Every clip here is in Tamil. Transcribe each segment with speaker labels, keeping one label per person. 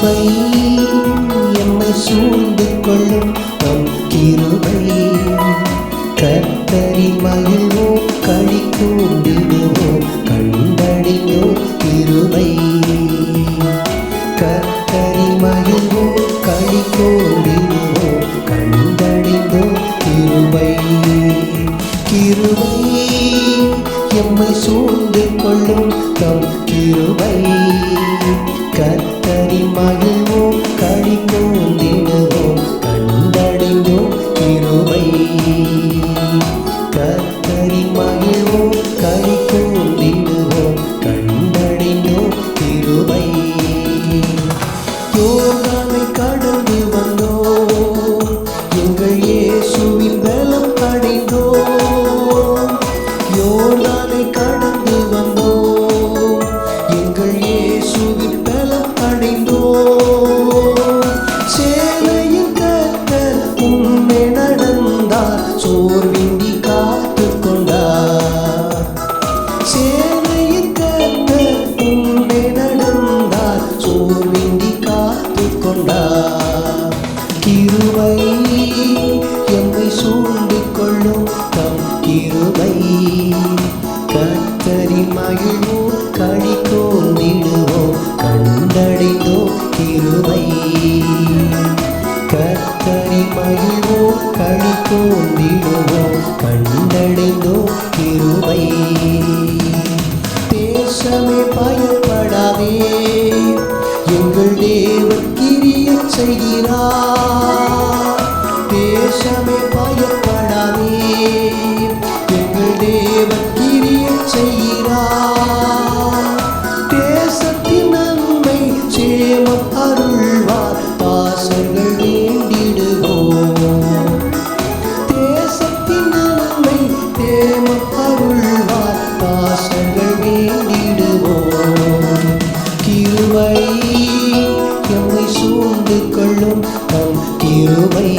Speaker 1: கிருபை எம்மை சூழ்ந்து கொள்ளும் நம் கிருபை. கத்தரி மகிழ்வோம் களி கூண்டிடுவோம் கண்டடிந்தோம் கிருபை. கத்தரி மகிழ்வோம் களி கூண்டிடுவோம் கண்டடிந்தோம் கிருபை. கிருபை எம்மை சூழ் கத்தரி மகிழ்வோம் களி கிருபை எம்மை சூழ்ந்து கொள்ளும் தம் கிருபை. கத்தரி மகிழ்வோம் களி கோந்திடுவோம் கண்டடைந்தோம் கிருபை. கத்தரி மகிழ்வோம் களி கோந்திடுவோம் கண்டடைந்தோம் seguirá. கிருபை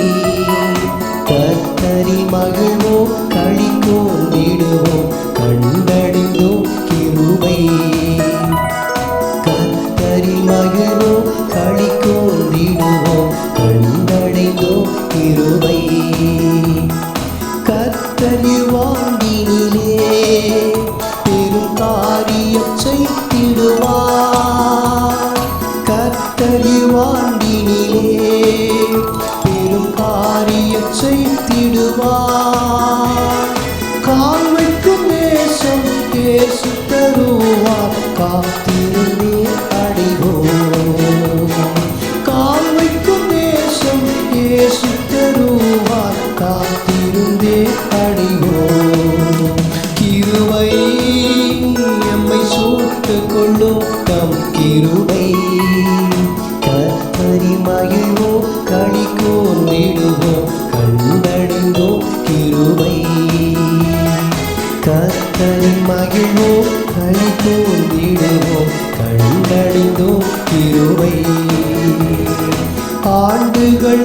Speaker 1: கத்தரி மகிழ்வோம் களி கோந்திடுவோம் கண்டடிந்தோம் கிருபை. கத்தரி மகிழ்வோம் களி கோந்திடுவோம் கண்டடைந்தோம் கிருபை. கத்தரி வாண்டினிலே பெரும் காரியம் செய்திடுவார். கத்தரி வாண்டினிலே கத்தரி மகிழ்வோம் களி கோர்ந்திடுவோம் கண்டடைந்தோம் திருவை ஆண்டுகள்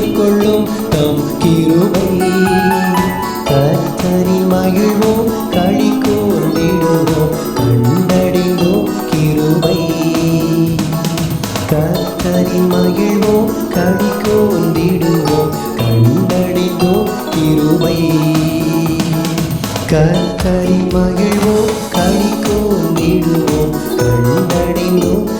Speaker 1: சூட்டுக் தம் கிருபை. கத்தரி மகிழ்வோம் களி கூர்ந்திடுவோம் கண்டடைந்தோம் கிருபை. கத்தரி மகிழ்வோம் களி கூர்ந்திடுவோம் கண்டடைந்தோம் கிருபை. கத்தரி மகிழ்வோம் களி கூர்ந்திடுவோம் கண்டடைந்தோம்